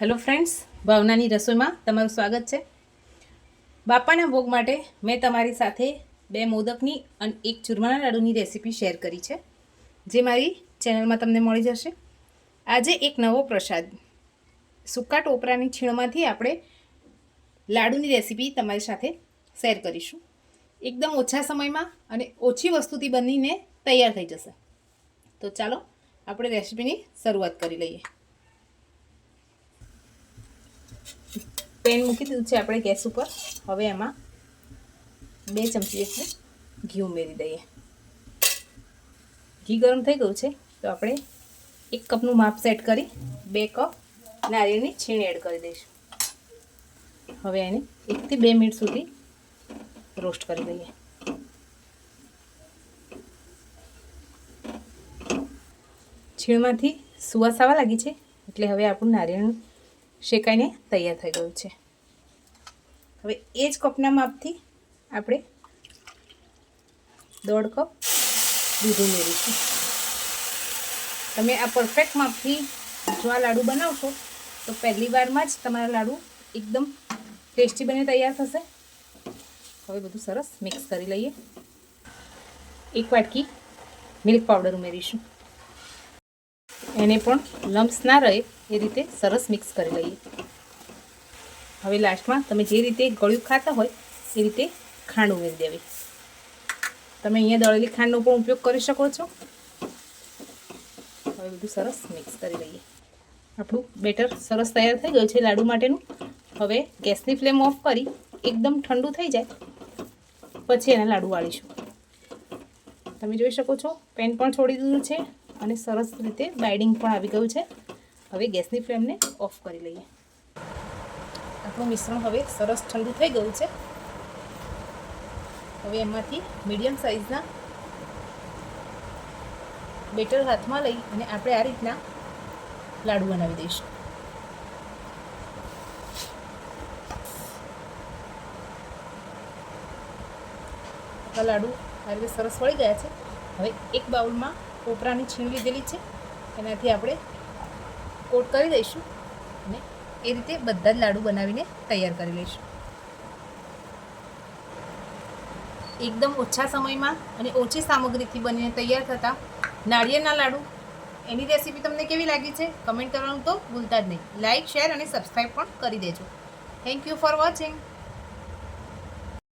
Hello friends ભાવનાની રસોઈમાં તમારું સ્વાગત છે. બાપાના ભોગ માટે મેં તમારી સાથે બે મોદકની અને એક ચૂરમાના લાડુની રેસીપી શેર કરી છે, જે મારી ચેનલમાં તમને મળી જશે. આજે એક નવો પ્રસાદ. સૂકા ટોપરાની છીણમાંથી આપણે લાડુની રેસીપી તમારી સાથે શેર કરીશું. એકદમ ઓછા સમયમાં અને ઓછી વસ્તુથી બનીને તૈયાર થઈ જશે. તો ચાલો, આપણે રેસીપીની શરૂઆત કરી લઈએ. પેન મૂકી દીધું છે આપણે ગેસ ઉપર. હવે એમાં બે ચમચી જેટલું ઘી ઉમેરી દઈએ. ઘી ગરમ થઈ ગયું છે, તો આપણે એક કપનું માપ સેટ કરી બે કપ નારિયેળની છીણ એડ કરી દઈશું. હવે એને એકથી બે મિનિટ સુધી રોસ્ટ કરી દઈએ. છીણમાંથી સુવાસ આવવા લાગી છે, એટલે હવે આપણું નારિયેળ શેકાઈને તૈયાર થઈ ગયું છે. હવે એ જ કપના માપથી આપણે દોઢ કપ દૂધ ઉમેરીશું. તમે આ પરફેક્ટ માપથી જો આ લાડુ બનાવશો, તો પહેલી વારમાં જ તમારા લાડુ એકદમ ટેસ્ટી બને તૈયાર થશે. હવે બધું સરસ મિક્સ કરી લઈએ. એક વાટકી મિલ્ક પાવડર ઉમેરીશું. એને પણ લમ્સ ના રહે. એ રીતે સરસ મિક્સ કરી લઈએ. હવે લાસ્ટમાં તમે જે રીતે ગળ્યું ખાતા હોય એ રીતે ખાંડ ઉમેરી દેવી. તમે અહીંયા દળેલી ખાંડનો પણ ઉપયોગ કરી શકો છો. હવે બધું સરસ મિક્સ કરી લઈએ. આપણું બેટર સરસ તૈયાર થઈ ગયું છે લાડુ માટેનું. હવે ગેસની ફ્લેમ ઓફ કરી એકદમ ઠંડુ થઈ જાય. પછી એના લાડુ વાળીશું. તમે જોઈ શકો છો, પેન પણ છોડી દીધું છે અને સરસ રીતે બાઇડિંગ પણ આવી ગયું છે. હવે ગેસની ફ્લેમને ઓફ કરી લઈએ. આપણું મિશ્રણ હવે સરસ ઠંડુ થઈ ગયું છે. હવે એમાંથી મીડિયમ સાઇઝના બેટર હાથમાં લઈ અને આપણે આ રીતના લાડુ બનાવી દઈશું. આપણા લાડુ આ રીતે સરસ વળી ગયા છે. હવે એક બાઉલમાં કોપરાની છીણ લીધેલી છે. એનાથી આપણે કોટ કરી દઈશું અને એ રીતે બધા જ લાડુ બનાવીને તૈયાર કરી લઈશું. એકદમ ઓછા સમયમાં અને ઓછી સામગ્રીથી બનીને તૈયાર થતા નાળિયેરના લાડુ. એની રેસીપી તમને કેવી લાગી છે? કમેન્ટ કરવાનું તો ભૂલતા જ નહીં. લાઇક શેર અને સબસ્ક્રાઈબ પણ કરી દેજો. Thank you for watching